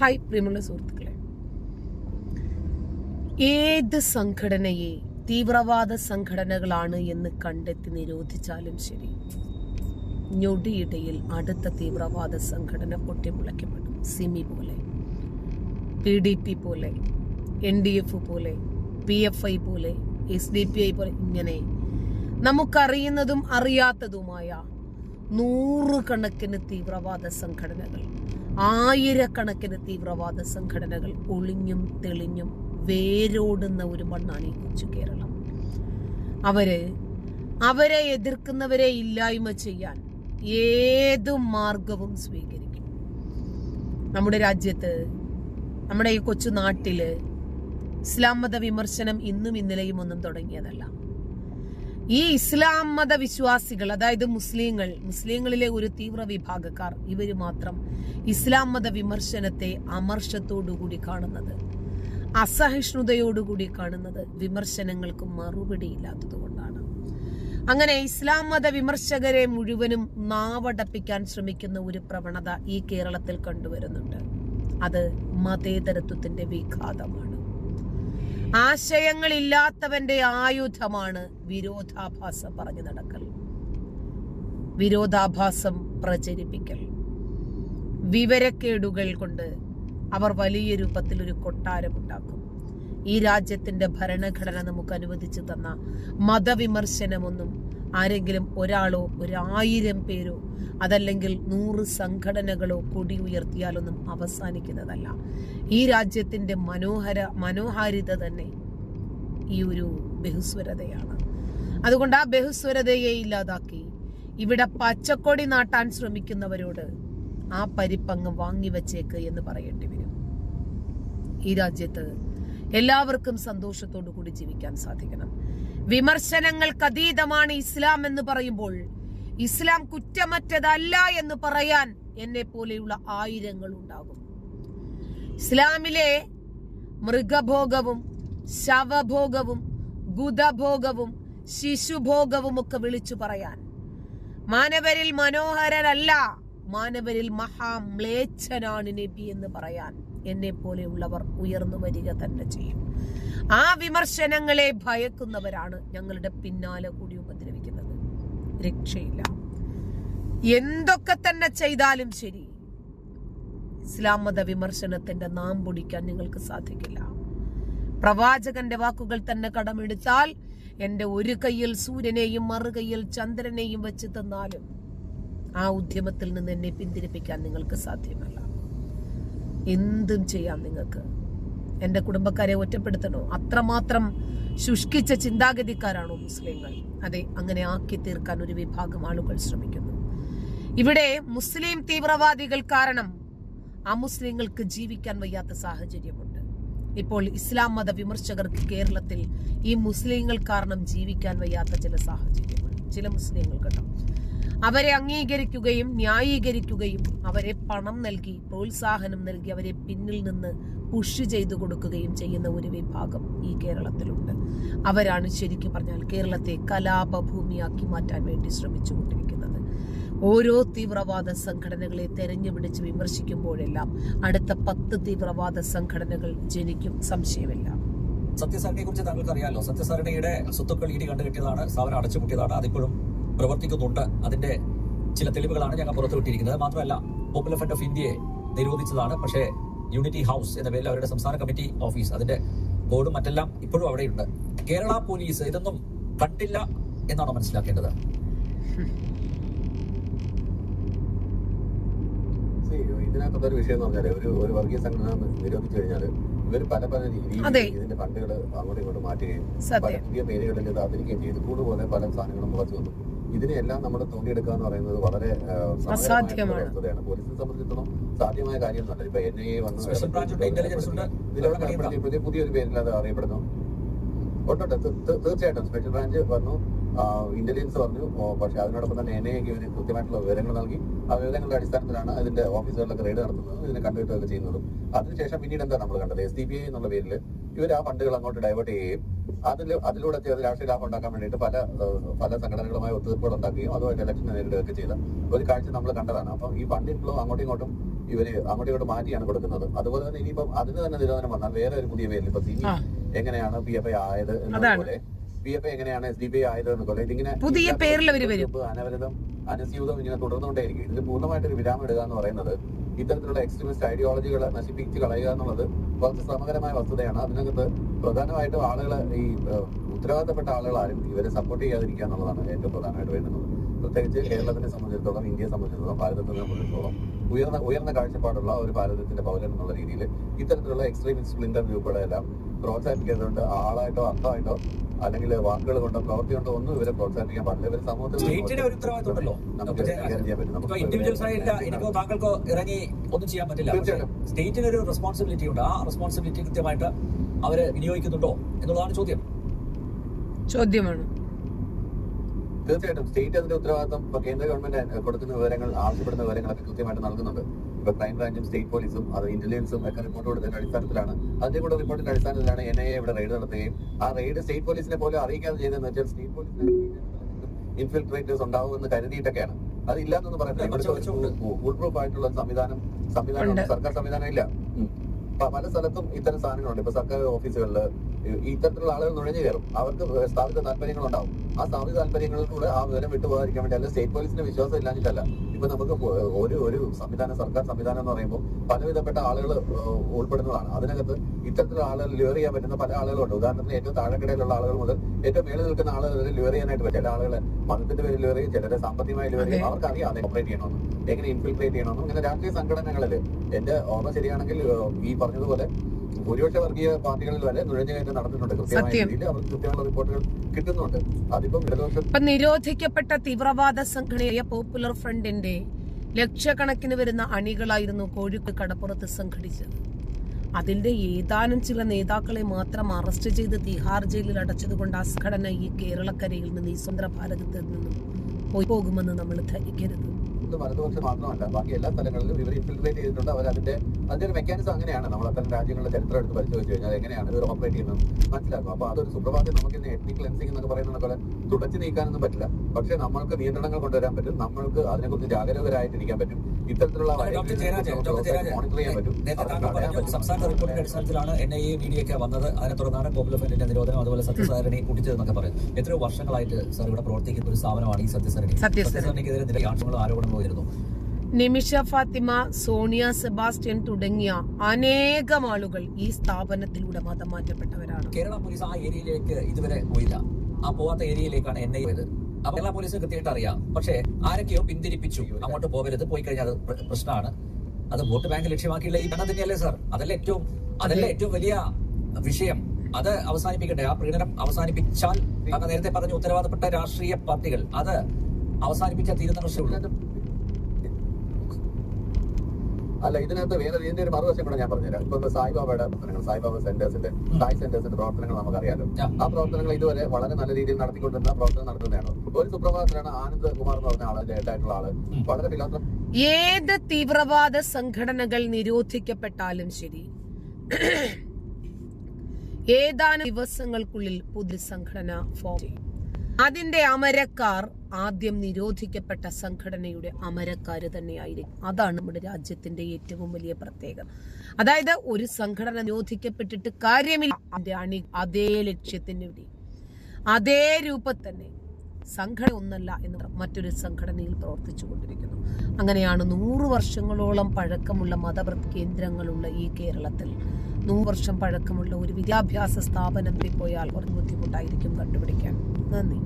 Hi പ്രിയമുള്ള സുഹൃത്തുക്കളെ. ഏത് സംഘടനയെ തീവ്രവാദ സംഘടനകളാണ് എന്ന് കണ്ടെത്തി നിരോധിച്ചാലും ശരി ഞൊടിയിടയിൽ അടുത്ത തീവ്രവാദ സംഘടന പൊട്ടിമുളയ്ക്കപ്പെടും. സിമി പോലെ പി ഡി പി പോലെ എൻ ഡി എഫ് പോലെ പി എഫ് ഐ പോലെ എസ് ഡി പി ഐ പോലെ ഇങ്ങനെ നമുക്കറിയുന്നതും അറിയാത്തതുമായ നൂറുകണക്കിന് തീവ്രവാദ സംഘടനകൾ ആയിരക്കണക്കിന് തീവ്രവാദ സംഘടനകൾ ഒളിഞ്ഞും തെളിഞ്ഞും വേരോടുന്ന ഒരു മണ്ണാണ് ഈ കൊച്ചു കേരളം. അവർ അവരെ എതിർക്കുന്നവരെ ഇല്ലായ്മ ചെയ്യാൻ ഏതു മാർഗവും സ്വീകരിക്കും. നമ്മുടെ രാജ്യത്ത് നമ്മുടെ ഈ കൊച്ചു നാട്ടിൽ ഇസ്ലാം മത വിമർശനം ഇന്നും ഇന്നലെയും ഒന്നും തുടങ്ങിയതല്ല. ഈ ഇസ്ലാം മത വിശ്വാസികൾ അതായത് മുസ്ലിങ്ങൾ മുസ്ലിങ്ങളിലെ ഒരു തീവ്ര വിഭാഗക്കാർ ഇവർ മാത്രം ഇസ്ലാം മത വിമർശനത്തെ അമർഷത്തോടുകൂടി കാണുന്നത് അസഹിഷ്ണുതയോടുകൂടി കാണുന്നത് വിമർശനങ്ങൾക്ക് മറുപടി ഇല്ലാത്തതുകൊണ്ടാണ് അങ്ങനെ ഇസ്ലാം മത വിമർശകരെ മുഴുവനും നാവടപ്പിക്കാൻ ശ്രമിക്കുന്ന ഒരു പ്രവണത ഈ കേരളത്തിൽ കണ്ടുവരുന്നുണ്ട്. അത് മതേതരത്വത്തിന്റെ വിഘാതമാണ്. ആശയങ്ങളില്ലാത്തവന്റെ ആയുധമാണ് വിരോധാഭാസം പറഞ്ഞു നടക്കൽ. വിരോധാഭാസം പ്രചരിപ്പിക്കൽ. വിവരക്കേടുകൾ കൊണ്ട് അവർ വലിയ രൂപത്തിൽ ഒരു കൊട്ടാരമുണ്ടാക്കും ഈ രാജ്യത്തിന്റെ ഭരണഘടന നമുക്ക് അനുവദിച്ചു തന്ന മതവിമർശനമൊന്നും ആരെങ്കിലും ഒരാളോ ഒരായിരം പേരോ അതല്ലെങ്കിൽ നൂറ് സംഘടനകളോ കൊടി ഉയർത്തിയാലൊന്നും അവസാനിക്കുന്നതല്ല. ഈ രാജ്യത്തിന്റെ മനോഹര മനോഹാരിത തന്നെ ഈ ഒരു ബഹുസ്വരതയാണ്. അതുകൊണ്ട് ആ ബഹുസ്വരതയെ ഇല്ലാതാക്കി ഇവിടെ പച്ചക്കൊടി നാട്ടാൻ ശ്രമിക്കുന്നവരോട് ആ പരിപ്പങ്ങ് വാങ്ങിവച്ചേക്ക് എന്ന് പറയേണ്ടി വരും. ഈ രാജ്യത്ത് എല്ലാവർക്കും സന്തോഷത്തോടു കൂടി ജീവിക്കാൻ സാധിക്കണം. വിമർശനങ്ങൾക്ക് അതീതമാണ് ഇസ്ലാം എന്ന് പറയുമ്പോൾ. ഇസ്ലാം കുറ്റമറ്റതല്ല എന്ന് പറയാൻ എന്നെ പോലെയുള്ള ആയിരങ്ങൾ ഉണ്ടാകും ഇസ്ലാമിലെ മൃഗഭോഗവും ശവഭോഗവും ഗുദഭോഗവും ശിശുഭോഗവും ഒക്കെ വിളിച്ചു പറയാൻ. മാനവരിൽ മനോഹരനല്ല മാനവരിൽ മഹാമ്ലേച്ഛനാണ് നബി എന്ന് പറയാൻ എന്നെ പോലെയുള്ളവർ ഉയർന്നു വരിക തന്നെ ചെയ്യും. ആ വിമർശനങ്ങളെ ഭയക്കുന്നവരാണ് ഞങ്ങളുടെ പിന്നാലെ കൂടി ഉപദ്രവിക്കുന്നത്. രക്ഷയില്ല. എന്തൊക്കെ തന്നെ ചെയ്താലും ശരി. ഇസ്ലാം മത വിമർശനത്തിന്റെ നാം പൊടിക്കാൻ നിങ്ങൾക്ക് സാധിക്കില്ല. പ്രവാചകന്റെ വാക്കുകൾ തന്നെ കടമെടുത്താൽ എന്റെ ഒരു കയ്യിൽ സൂര്യനെയും മറുകൈയിൽ ചന്ദ്രനെയും വെച്ച് തന്നാലും ആ ഉദ്യമത്തിൽ നിന്ന് എന്നെ പിന്തിരിപ്പിക്കാൻ നിങ്ങൾക്ക് സാധ്യമല്ല. എന്തും ചെയ്യാം നിങ്ങൾക്ക്. എന്റെ കുടുംബക്കാരെ ഒറ്റപ്പെടുത്തണോ? അത്രമാത്രം ശുഷ്കിച്ച ചിന്താഗതിക്കാരാണോ മുസ്ലിങ്ങൾ. അതെ അങ്ങനെ ആക്കി തീർക്കാൻ ഒരു വിഭാഗം ആളുകൾ ശ്രമിക്കുന്നു. ഇവിടെ മുസ്ലിം തീവ്രവാദികൾ കാരണം അമുസ്ലിങ്ങൾക്ക് ജീവിക്കാൻ വയ്യാത്ത സാഹചര്യമുണ്ട്. ഇപ്പോൾ ഇസ്ലാം മത വിമർശകർക്ക് കേരളത്തിൽ ഈ മുസ്ലിങ്ങൾ കാരണം ജീവിക്കാൻ വയ്യാത്ത ചില സാഹചര്യങ്ങൾ ചില മുസ്ലിങ്ങൾ കേട്ടോ. അവരെ അംഗീകരിക്കുകയും ന്യായീകരിക്കുകയും അവരെ പണം നൽകി പ്രോത്സാഹനം നൽകി അവരെ പിന്നിൽ നിന്ന് പുഷ് ചെയ്തു കൊടുക്കുകയും ചെയ്യുന്ന ഒരു വിഭാഗം ഈ കേരളത്തിലുണ്ട്. അവരാണ് ശരിക്കും പറഞ്ഞാൽ കേരളത്തെ കലാപഭൂമിയാക്കി മാറ്റാൻ വേണ്ടി ശ്രമിച്ചുകൊണ്ടിരിക്കുന്നത്. ഓരോ തീവ്രവാദ സംഘടനകളെ തെരഞ്ഞുപിടിച്ച് വിമർശിക്കുമ്പോഴെല്ലാം അടുത്ത പത്ത് തീവ്രവാദ സംഘടനകൾ ജനിക്കും. സംശയമില്ല. സത്യസാറിനെ കുറിച്ച് താങ്കൾക്ക് അറിയാലോ ഇടെ സ്വത്തുക്കൾ ഇടി കണ്ടുകിട്ടിയതാണ് സ്ഥാപനം അടച്ചുപൂട്ടിയതാണ്. അതിപ്പോഴും പ്രവർത്തിക്കുന്നുണ്ട്. അതിന്റെ ചില തെളിവുകളാണ് ഞങ്ങൾ പുറത്തുവിട്ടിരിക്കുന്നത് മാത്രമല്ല പോപ്പുലർ ഫ്രണ്ട് ഓഫ് ഇന്ത്യയെ നിരോധിച്ചതാണ്. പക്ഷേ യൂണിറ്റി ഹൗസ് എന്ന പേരിൽ അവരുടെ സംസ്ഥാന കമ്മിറ്റി ഓഫീസ് അതിന്റെ ബോർഡും മറ്റെല്ലാം ഇപ്പോഴും അവിടെയുണ്ട്. കേരള പോലീസ് ഇതൊന്നും കണ്ടില്ല എന്നാണ് മനസ്സിലാക്കേണ്ടത്? ഇതിനകത്തുള്ള ഒരു വിഷയം എന്ന് പറഞ്ഞാൽ ഒരു ഒരു വർഗീയ സംഘടന നിരോധിച്ചു കഴിഞ്ഞാൽ ഇവർ പല പല അതെ. രീതിയിൽ ഇതിന്റെ ഫണ്ടുകൾ അങ്ങോട്ടും ഇങ്ങോട്ടും മാറ്റുകയും സത്യം. പല പുതിയ പേരുകളിൽ ഇത് ആദരിക്കുകയും ചെയ്തു. കൂടുതൽ പല സാധനങ്ങളും മുളച്ചു വന്നു. ഇതിനെല്ലാം നമ്മൾ തോണ്ടിയെടുക്കുക എന്ന് പറയുന്നത് വളരെ അസാധ്യമാണ്. പോലീസിനെ സംബന്ധിച്ചിടത്തോളം സാധ്യമായ കാര്യമൊന്നുമല്ല. ഇപ്പൊ എൻ ഐ എ വന്നു പുതിയൊരു പേരിൽ അത് അറിയപ്പെടുന്നു. ഉണ്ട് തീ- തീ- തീർച്ചയായിട്ടും സ്പെഷ്യൽ ബ്രാഞ്ച് വന്നു ഇന്റലിജൻസ് പറഞ്ഞു പക്ഷെ അതിനോടൊപ്പം തന്നെ എൻ ഐ എക്ക് ഇവർ കൃത്യമായിട്ടുള്ള വിവരങ്ങൾ നൽകി. ആ വിവരങ്ങളുടെ അടിസ്ഥാനത്തിലാണ് അതിന്റെ ഓഫീസുകളിലൊക്കെ റെയ്ഡ് നടത്തുന്നതും ഇതിനെ കണ്ടുകിട്ടുകയൊക്കെ ചെയ്യുന്നതും. അതിനുശേഷം പിന്നീട് എന്താ നമ്മൾ കണ്ടത്? എസ് ഡി പി ഐ എന്നുള്ള പേരിൽ ഇവർ ആ ഫണ്ടുകൾ അങ്ങോട്ട് ഡൈവേർട്ട് ചെയ്യുകയും അതിൽ അതിലൂടെ ചെയ്ത് രാഷ്ട്രീയ ലാഭം ഉണ്ടാക്കാൻ വേണ്ടിയിട്ട് പല പല സംഘടനകളുമായി ഒത്തുതീർപ്പുകൾ ഉണ്ടാക്കുകയും അതുമായിട്ട് ഇലക്ഷൻ നേരിടുകയൊക്കെ ചെയ്ത ഒരു കാഴ്ച നമ്മൾ കണ്ടതാണ് അപ്പം ഈ ഫണ്ട് ഇപ്പോഴും അങ്ങോട്ടും ഇങ്ങോട്ടും ഇവർ അങ്ങോട്ടും ഇങ്ങോട്ട് മാറ്റിയാണ് കൊടുക്കുന്നത് അതുപോലെ തന്നെ ഇനിയിപ്പം അതിന് തന്നെ നിരോധനം വന്നാൽ വേറെ ഒരു പുതിയ പേരിൽ ഇപ്പൊ സി. എങ്ങനെയാണ് പി എഫ് ഐ ആയത് എന്നതുപോലെ പി എഫ് ഐ എങ്ങനെയാണ് എസ് ഡി പി ഐ ആയത് എന്നതുപോലെ ഇതിങ്ങനെ പുതിയ പേരിൽ. അനവരതം അനുസ്യൂതം ഇങ്ങനെ തുടർന്നുകൊണ്ടേയിരിക്കും ഇതിന് പൂർണമായിട്ട് ഒരു വിരാമം ഇടുക എന്ന് പറയുന്നത് ഇത്തരത്തിലുള്ള എക്സ്ട്രീമിസ്റ്റ് ഐഡിയോളജികളെ നശിപ്പിച്ച് കളയുക എന്നുള്ളത് കുറച്ച് ശ്രമകരമായ വസ്തുതയാണ്. അതിനകത്ത് പ്രധാനമായിട്ടും ആളുകൾ ഈ ഉത്തരവാദിത്തപ്പെട്ട ആളുകൾ ആളുകളാരും ഇവരെ സപ്പോർട്ട് ചെയ്യാതിരിക്കുക എന്നുള്ളതാണ് ഏറ്റവും പ്രധാനമായിട്ട് വേണ്ടുന്നത്. പ്രത്യേകിച്ച് കേരളത്തിനെ സംബന്ധിച്ചിടത്തോളം ഇന്ത്യയെ സംബന്ധിച്ചിടത്തോളം ഭാരതത്തിനെ സംബന്ധിച്ചിടത്തോളം ഉയർന്ന ഉയർന്ന കാഴ്ചപ്പാടുള്ള ഒരു ഭാരതത്തിന്റെ പൗരൻ എന്നുള്ള രീതിയിൽ ഇത്തരത്തിലുള്ള എക്സ്ട്രീമിസ്റ്റ് സ്പ്ലിൻഡർ ഗ്രൂപ്പുകളെല്ലാം പ്രോത്സാഹിപ്പിക്കേണ്ടതുണ്ട് ആളായിട്ടോ അർത്ഥമായിട്ടോ അല്ലെങ്കിൽ വാക്കുകൾ കൊണ്ടോ പ്രവൃത്തി കൊണ്ടോ ഒന്നും ഇവരെ പ്രോത്സാഹിപ്പിക്കാൻ പാടില്ല. ഇവരെ സമൂഹത്തിൽ ഇറങ്ങി ഒന്നും ചെയ്യാൻ പറ്റില്ല. സ്റ്റേറ്റിന് ഒരു റെസ്പോൺസിബിലിറ്റി ഉണ്ട്. ആ റെസ്പോൺസിബിലിറ്റി കൃത്യമായിട്ട് അവർ വിനിയോഗിക്കുന്നുണ്ടോ എന്നുള്ളതാണ് ചോദ്യം. ചോദ്യമാണ്. തീർച്ചയായിട്ടും സ്റ്റേറ്റ് അതിന്റെ ഉത്തരവാദിത്തം ഇപ്പൊ കേന്ദ്ര ഗവൺമെന്റ് കൊടുക്കുന്ന വിവരങ്ങൾ ആവശ്യപ്പെടുന്ന വിവരങ്ങളൊക്കെ കൃത്യമായിട്ട് നൽകുന്നുണ്ട്. ഇപ്പൊ ക്രൈംബ്രാഞ്ചും സ്റ്റേറ്റ് പോലീസും അത് ഇന്റലിജൻസും ഒക്കെ റിപ്പോർട്ട് കൊടുത്തതിന്റെ അടിസ്ഥാനത്തിലാണ്. അതിന്റെ കൂടെ റിപ്പോർട്ടിന്റെ അടിസ്ഥാനത്തിലാണ് എൻ ഐ എ ഇവിടെ റെയ്ഡ് നടത്തുകയും ആ റെയ്ഡ് സ്റ്റേറ്റ് പോലീസിനെ പോലും അറിയിക്കാതെ ചെയ്തതെന്ന് വെച്ചാൽ സ്റ്റേറ്റ് പോലീസിന് ഇൻഫിൽട്രേറ്റേഴ്സ് ഉണ്ടാവുമെന്ന് കരുതിയിട്ടൊക്കെയാണ്. അത് ഇല്ലാന്നൊന്നും ഇവിടെ ഫുൾ പ്രൂഫ് ആയിട്ടുള്ള സംവിധാനം സംവിധാനം. സർക്കാർ സംവിധാനം ഇല്ല. പല സ്ഥലത്തും ഇത്തരം സാധനങ്ങളുണ്ട്. ഇപ്പൊ സർക്കാർ ഓഫീസുകളിൽ ഇത്തരത്തിലുള്ള ആളുകൾ നുഴഞ്ഞു കയറും. അവർക്ക് സ്ഥാപിത താല്പര്യങ്ങൾ ഉണ്ടാവും ആ സ്ഥാപിത താല്പര്യങ്ങളിലൂടെ ആ വിവരം വിട്ടുപോകാതിരിക്കാൻ വേണ്ടി അല്ല സ്റ്റേറ്റ് പോലീസിന് വിശ്വാസം ഇല്ലാഞ്ഞിട്ടല്ല. ഇപ്പൊ നമുക്ക് ഒരു ഒരു സംവിധാനം സർക്കാർ സംവിധാനം എന്ന് പറയുമ്പോൾ പലവിധപ്പെട്ട ആളുകൾ ഉൾപ്പെടുന്നതാണ്. അതിനകത്ത് ഇത്തരത്തിലുള്ള ആളുകൾ ലിവർ ചെയ്യാൻ പറ്റുന്ന പല ആളുകളുണ്ട്. ഉദാഹരണത്തിന് ഏറ്റവും താഴെക്കിടയിലുള്ള ആളുകൾ മുതൽ ഏറ്റവും മേളിൽ നിൽക്കുന്ന ആളുകൾ ലിവർ ചെയ്യാനായിട്ട് പറ്റും. ചില ആളുകളെ മതത്തിന്റെ പേരിൽ ലിവർ ചെയ്യും ചിലരെ സാമ്പത്തികമായി ലിവർ ചെയ്യും. അവർക്ക് അറിയാം അതെ ഓപ്പറേറ്റ് ചെയ്യണമെന്ന്. എങ്ങനെ ഇൻഫിൽട്രേറ്റ് ചെയ്യണമെന്നും. ഇങ്ങനെ രാഷ്ട്രീയ സംഘടനകളിൽ എന്റെ ഓർമ്മ ശരിയാണെങ്കിൽ ഈ പറഞ്ഞതുപോലെ ഭൂരിപക്ഷ വർഗീയ പാർട്ടികളിൽ വരെ നുഴഞ്ഞുകയറ്റം നടന്നിട്ടുണ്ട്. കൃത്യമായ രീതിയിൽ അവർക്ക് കൃത്യമുള്ള റിപ്പോർട്ടുകൾ കിട്ടുന്നുണ്ട്. അതിപ്പം ഇടതുപക്ഷം നിരോധിക്കപ്പെട്ട തീവ്രവാദ സംഘടനയായ പോപ്പുലർ ഫ്രണ്ടിന്റെ ലക്ഷക്കണക്കിന് വരുന്ന അണികളായിരുന്നു കോഴിക്കോട് കടപ്പുറത്ത് സംഘടിച്ചത്. അതിന്റെ ഏതാനും ചില നേതാക്കളെ മാത്രം അറസ്റ്റ് ചെയ്ത് തിഹാർ ജയിലിൽ അടച്ചതുകൊണ്ട് ആ സംഘടന ഈ കേരളക്കരയിൽ നിന്ന് ഈ സ്വതന്ത്ര ഭാരതത്തിൽ നിന്നും പോയി പോകുമെന്ന് നമ്മൾ ധരിക്കരുത്. വലതുപക്ഷം മാത്രമല്ല ബാക്കി എല്ലാ സ്ഥലങ്ങളിലും ഇവർ ഇൻഫിൽട്രേറ്റ് ചെയ്തിട്ടുണ്ട്. അവർ അതിന്റെ അതിന്റെ ഒരു മെക്കാനിസം അങ്ങനെയാണ്. നമ്മൾ അത്തരം രാജ്യങ്ങളുടെ ചരിത്രം എടുത്ത് പരിശോധിച്ച് കഴിഞ്ഞാൽ എങ്ങനെയാണ് ഇത് ഓപ്പറേറ്റ് ചെയ്യുന്നത് മനസ്സിലാക്കും അപ്പോൾ അതൊരു സുപ്രഭാതം നമുക്ക് ഇന്ന് എത്നിക് ക്ലെൻസിംഗ് എന്നൊക്കെ പറയുന്നത് പോലെ തുടച്ചു നീക്കാനൊന്നും പറ്റില്ല. പക്ഷേ നമ്മൾക്ക് നിയന്ത്രണങ്ങൾ കൊണ്ടുവരാൻ പറ്റും. നമ്മൾക്ക് അതിനെക്കുറിച്ച് ജാഗരൂകരായിട്ടിരിക്കാൻ പറ്റും. ഇത്തരത്തിലുള്ള മോണിറ്റർ ചെയ്യാൻ പറ്റും. നേരത്തെ അവരെ താങ്കൾ തടയാൻ പറഞ്ഞു പറ്റും. സംസ്ഥാന റിപ്പോർട്ടിന്റെ അടിസ്ഥാനത്തിലാണ് എൻ ഐ എ മീഡിയയൊക്കെ വന്നത്. അതിനെ തുടർന്നാണ് പോപ്പുലർ ഫ്രണ്ടിന്റെ നിരോധനം അതുപോലെ സത്യസാരണി കൂട്ടിച്ചതെന്നൊക്കെ പറയും. എത്രയോ വർഷങ്ങളായിട്ട് സാർ ഇവിടെ പ്രവർത്തിക്കുന്ന ഒരു സ്ഥാപനമാണ് ഈ സത്യസരണി സത്യസരണി. സത്യസരണിക്കെതിരെ നിരവധി ആക്ഷങ്ങളും ആരോപണങ്ങളും വരുന്നു നിമിഷ ഫാത്തിമ സോണിയ സെബാസ്റ്റ്യൻ തുടങ്ങിയ അനേകം ആളുകൾ ഈ സ്ഥാപനത്തിലൂടെ മതം മാറ്റപ്പെട്ടവരാണ്. കേരള പോലീസ് ആ ഏരിയയിലേക്ക് ഇതുവരെ പോയില്ല. ആ പോവാത്ത ഏരിയയിലേക്കാണ് എന്നെ പോയത്. കേരള പോലീസ് കൃത്യമായിട്ട് അറിയാം. പക്ഷേ ആരൊക്കെയോ പിന്തിരിപ്പിച്ചു. അങ്ങോട്ട് പോകരുത്. പോയി കഴിഞ്ഞാൽ അത് പ്രശ്നമാണ്. അത് വോട്ട് ബാങ്ക് ലക്ഷ്യമാക്കിയുള്ള ഈ പണം തന്നെയല്ലേ സാർ? അതല്ല ഏറ്റവും അതല്ല ഏറ്റവും വലിയ വിഷയം. അത് അവസാനിപ്പിക്കട്ടെ. ആ പ്രീണനം അവസാനിപ്പിച്ചാൽ നേരത്തെ പറഞ്ഞ ഉത്തരവാദപ്പെട്ട രാഷ്ട്രീയ പാർട്ടികൾ അത് അവസാനിപ്പിച്ച തീരുന്ന പ്രശ്നമുള്ളൂ അല്ല ഇതിനകത്ത് വേറെ ഇതിന്റെ ഒരു മറുവശം കൂടെ ഞാൻ പറഞ്ഞുതരാം. ഇപ്പൊ സായിബാബയുടെ പ്രവർത്തനങ്ങൾ സായിബാബ സെന്റേഴ്സിന്റെ സായി സെന്റേഴ്സിന്റെ പ്രവർത്തനങ്ങൾ നമുക്കറിയാലോ. ആ. പ്രവർത്തനങ്ങൾ ഇതുവരെ വളരെ നല്ല രീതിയിൽ നടത്തിക്കൊണ്ടിരുന്ന പ്രവർത്തനം നടത്തുന്നതാണ്. ഒരു സുപ്രഭാതത്തിലാണ് ആനന്ദ് കുമാർ എന്ന് പറഞ്ഞ ആൾ ആയിട്ടുള്ള ആൾ. വളരെ ഫിലോസഫി ഏത് തീവ്രവാദ സംഘടനകൾ നിരോധിക്കപ്പെട്ടാലും ശരി ഏതാനും ദിവസങ്ങൾക്കുള്ളിൽ പുതിയ സംഘടന ഫോം ചെയ്യും. അതിന്റെ അമരക്കാർ ആദ്യം നിരോധിക്കപ്പെട്ട സംഘടനയുടെ അമരക്കാർ തന്നെയായിരിക്കും. അതാണ് നമ്മുടെ രാജ്യത്തിന്റെ ഏറ്റവും വലിയ പ്രത്യേകത. അതായത് ഒരു സംഘടന നിരോധിക്കപ്പെട്ടിട്ട് കാര്യമില്ല. അതിന്റെ അണി അതേ ലക്ഷ്യത്തിന് വേണ്ടി അതേ രൂപത്തിൽ തന്നെ സംഘടന ഒന്നല്ല എന്ന് മറ്റൊരു സംഘടനയിൽ പ്രവർത്തിച്ചു കൊണ്ടിരിക്കുന്നു. അങ്ങനെയാണ് നൂറു വർഷങ്ങളോളം പഴക്കമുള്ള മതപ്ര കേന്ദ്രങ്ങളുള്ള ഈ കേരളത്തിൽ നൂറ് വർഷം പഴക്കമുള്ള ഒരു വിദ്യാഭ്യാസ സ്ഥാപനത്തിൽ പോയാൽ കുറച്ച് ബുദ്ധിമുട്ടായിരിക്കും കണ്ടുപിടിക്കാൻ. നന്ദി.